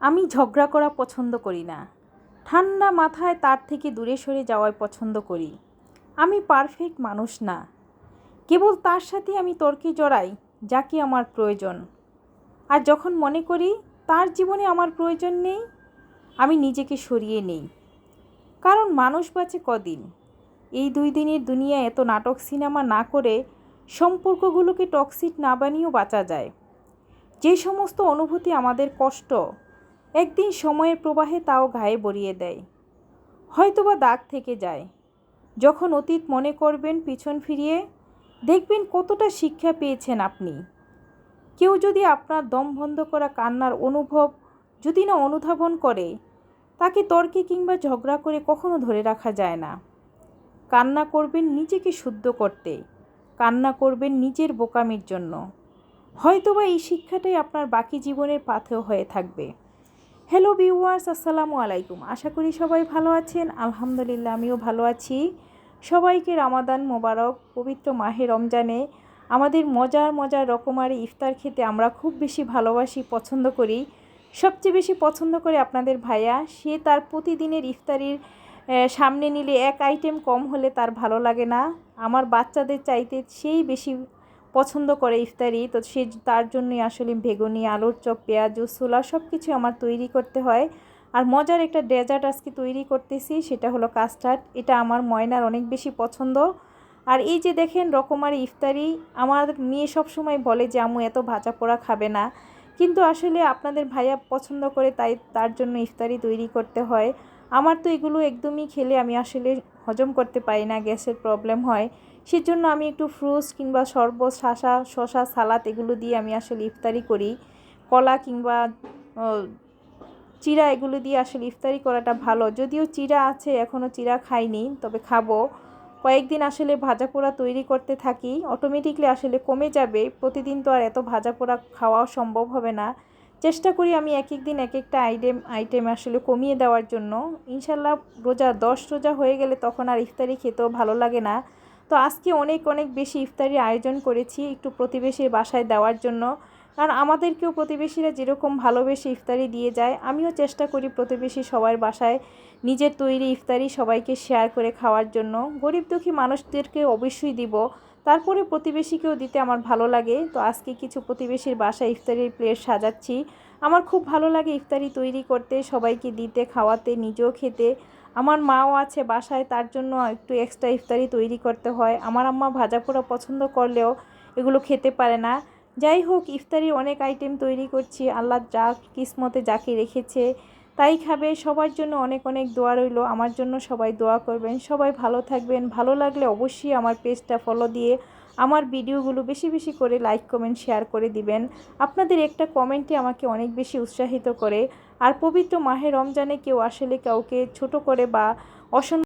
আমি ঝগড়া করা পছন্দ করি না। ঠান্ডা মাথায় তার থেকে দূরে সরে যাওয়াই পছন্দ করি। আমি পারফেক্ট মানুষ না। কেবল তার সাথে আমি তর্কে জড়াই, যাকে আমার প্রয়োজন। আর যখন মনে করি তার জীবনে আমার প্রয়োজন নেই, আমি নিজেকে সরিয়ে নেই। কারণ মানুষ বাঁচে কদিন। এই দুই দিনের দুনিয়া এত নাটক সিনেমা না করে সম্পর্কগুলোকে টক্সিক না বানিয়েও বাঁচা যায়। যে সমস্ত অনুভূতি আমাদের কষ্ট একদিন সময়ের প্রবাহে তাও গায়ে বরিয়ে দেয়। হয়তোবা দাগ থেকে যায়। যখন অতীত মনে করবেন পিছন ফিরিয়ে, দেখবেন কতটা শিক্ষা পেয়েছেন আপনি। কেউ যদি আপনার দম বন্ধ করা কান্নার অনুভব যদি না অনুধাবন করে, তাকে তর্কে কিংবা ঝগড়া করে কখনো ধরে রাখা যায় না। কান্না করবেন নিজেকে শুদ্ধ করতে, কান্না করবেন নিজের বোকামির জন্য। হয়তোবা এই শিক্ষাটাই আপনার বাকি জীবনের পাথেও হয়ে থাকবে। হ্যালো ভিউয়ার্স, আসসালামু আলাইকুম। আশা করি সবাই ভালো আছেন। আলহামদুলিল্লাহ, আমিও ভালো আছি। সবাইকে রামাদান মোবারক, পবিত্র মাহে রমজানে আমাদের মজার মজার রকমারি ইফতার খেতে আমরা খুব বেশি ভালোবাসি, পছন্দ করি। সবচেয়ে বেশি পছন্দ করে আপনাদের ভাইয়া, সে তার প্রতিদিনের ইফতারির সামনে নিলে এক আইটেম কম হলে তার ভালো লাগে না। আমার বাচ্চাদের চাইতে সেই বেশি পছন্দ করে ইফতারি, তো সে তার জন্যই আসলে বেগুনি, আলুর চপ, পেঁয়াজ ছোলা সব কিছু আমার তৈরি করতে হয়। আর মজার একটা ডেজার্ট আজকে তৈরি করতেছি, সেটা হলো কাস্টার্ড এটা আমার ময়নার অনেক বেশি পছন্দ। আর এই যে দেখেন রকমারি ইফতারি, আমার মেয়ে সব সময় বলে যে আমু এত ভাজা পোড়া খাবে না। কিন্তু আসলে আপনাদের ভাইয়া পছন্দ করে, তাই তার জন্য ইফতারি তৈরি করতে হয়। আমার তো এগুলো একদমই খেলে আমি আসলে হজম করতে পারি না, গ্যাসের প্রবলেম হয়। সেজন্য আমি একটু ফ্রুটস কিংবা শরবত, শাসা শশা সালাদ এগুলো দিয়ে আমি আসলে ইফতারি করি। কলা কিংবা চিরা এগুলো দিয়ে আসলে ইফতারি করাটা ভালো। যদিও চিরা আছে এখনও চিরা খাইনি, তবে খাব। কয়েকদিন আসলে ভাজা পোড়া তৈরি করতে থাকি অটোমেটিকলি আসলে কমে যাবে। প্রতিদিন তো আর এত ভাজা পোড়া খাওয়াও সম্ভব হবে না। চেষ্টা করি আমি এক এক দিন এক একটা আইটেম আইটেম আসলে কমিয়ে দেওয়ার জন্য। ইনশাল্লাহ রোজা, দশ রোজা হয়ে গেলে তখন আর ইফতারি খেতেও ভালো লাগে না। তো আজকে অনেক অনেক বেশি ইফতারির আয়োজন করেছি একটু প্রতিবেশীর বাসায় দেওয়ার জন্য। কারণ আমাদেরকেও প্রতিবেশীরা যেরকম ভালোবেসে ইফতারি দিয়ে যায়, আমিও চেষ্টা করি প্রতিবেশী সবার বাসায় নিজের তৈরি ইফতারি সবাইকে শেয়ার করে খাওয়ার জন্য। গরিব দুঃখী মানুষদেরকে অবশ্যই দিব। তারপরে প্রতিবেশীকেও দিতে আমার ভালো লাগে। তো আজকে কিছু প্রতিবেশীর বাসায় ইফতারির প্লেট সাজাচ্ছি। আমার খুব ভালো লাগে ইফতারি তৈরি করতে, সবাইকে দিতে, খাওয়াতে, নিজেও খেতে। আমার মাও আছে বাসায়, তার জন্য একটু এক্সট্রা ইফতারি তৈরি করতে হয়। আমার আম্মা ভাজা পোড়া পছন্দ করলেও এগুলো খেতে পারে না। যাই হোক, ইফতারির অনেক আইটেম তৈরি করছি। আল্লাহ যা কিসমতে যাকে রেখেছে। তাই খাবে, সবার জন্য অনেক অনেক দোয়া রইল। আমার জন্য সবাই দোয়া করবেন, সবাই ভালো থাকবেন। ভালো লাগলে অবশ্যই আমার পেজটা ফলো দিয়ে আমার ভিডিওগুলো বেশি বেশি করে লাইক কমেন্ট শেয়ার করে দিবেন। আপনাদের একটা কমেন্টে আমাকে অনেক বেশি উৎসাহিত করে। আর পবিত্র মাহে রমজানে কেউ আসলে কাউকে ছোট করে বা অসম্মান